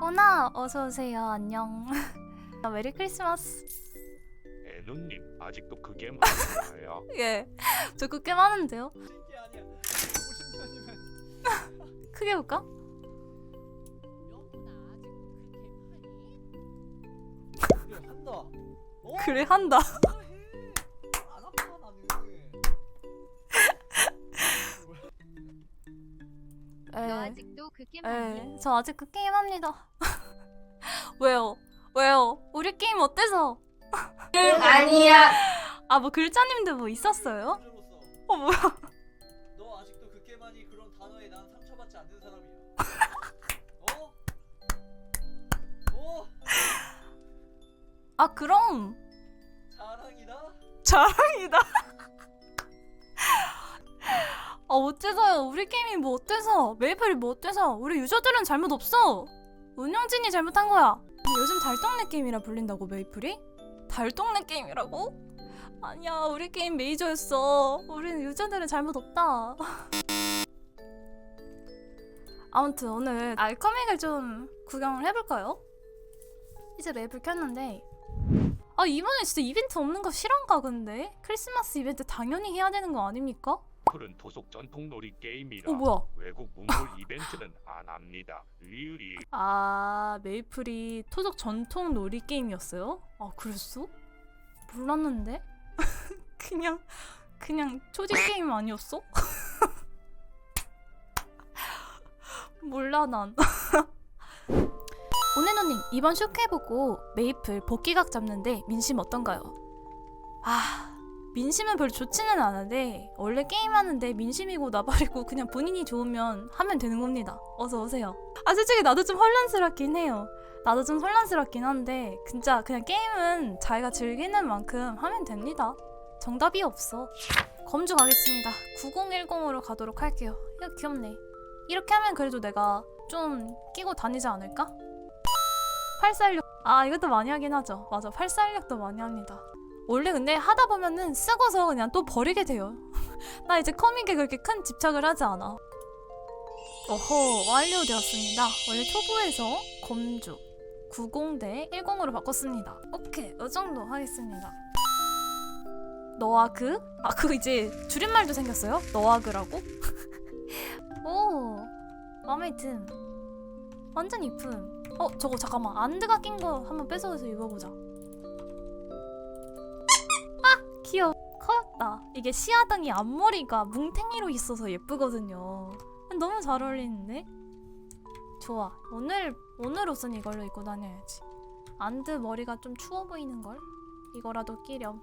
오나 어서 오세요. 안녕. 아, 메리 크리스마스. 애누님 아직도 그게 맞나요? 예. 저 그거 꽤 많은데요. 이게 아니야. 50년이면 크게 볼까? 그래 한다. 어? 그래 한다. 해. 안 아파 나는. 너 예. 아직도 그 게임? 예. 저 아직 그 게임 합니다. 왜요? 왜요? 우리 게임 어때서? 아니야. 아 뭐 글자님들 뭐 있었어요? 어 뭐야? 너 아직도 그 게임하니 그런 단어에 난 상처받지 않는 사람이야. 어? 어? 아 그럼 자랑이다. 자랑이다. 아 어째서요? 우리 게임이 뭐 어때서? 메이플이 뭐 어때서? 우리 유저들은 잘못 없어. 운영진이 잘못한 거야. 요즘 달동네 게임이라 불린다고 메이플이? 달동네 게임이라고? 아니야 우리 게임 메이저였어. 우리는 유저들은 잘못 없다. 아무튼 오늘 알커믹을 좀 구경을 해볼까요? 이제 메이플 켰는데 아 이번에 진짜 이벤트 없는 거 실한가 근데? 크리스마스 이벤트 당연히 해야 되는 거 아닙니까? 풀은 토속 전통 놀이 게임이라 어 뭐야? 외국 문물 이벤트는 안 합니다. 리을이 아 메이플이 토속 전통 놀이 게임이었어요? 아 그랬어? 몰랐는데? 그냥 그냥 초딩 게임 아니었어? 몰라 난 오네노님 이번 쇼케보고 메이플 복귀각 잡는데 민심 어떤가요? 아 민심은 별로 좋지는 않은데 원래 게임하는데 민심이고 나발이고 그냥 본인이 좋으면 하면 되는 겁니다 어서 오세요 아 솔직히 나도 좀 혼란스럽긴 해요. 나도 좀 혼란스럽긴 한데 진짜 그냥 게임은 자기가 즐기는 만큼 하면 됩니다. 정답이 없어. 검주 가겠습니다. 9010으로 가도록 할게요. 이거 귀엽네. 이렇게 하면 그래도 내가 좀 끼고 다니지 않을까? 846. 아 이것도 많이 하긴 하죠. 맞아. 846도 많이 합니다. 원래 근데 하다 보면은 쓰고서 그냥 또 버리게 돼요. 나 이제 커믹에 그렇게 큰 집착을 하지 않아. 어허 완료되었습니다. 원래 초보에서 검주 90대 10으로 바꿨습니다. 오케이 이 정도 하겠습니다. 너와 그? 아 그거 이제 줄임말도 생겼어요? 너와 그라고? 오 마음에 든. 완전 이쁨. 어 저거 잠깐만 안드가 낀 거 한번 뺏어서 입어보자. 아 귀여워. 커였다. 이게 시아당이 앞머리가 뭉탱이로 있어서 예쁘거든요. 너무 잘 어울리는데? 좋아. 오늘 오늘 옷은 이걸로 입고 다녀야지. 안드 머리가 좀 추워 보이는 걸. 이거라도 끼렴.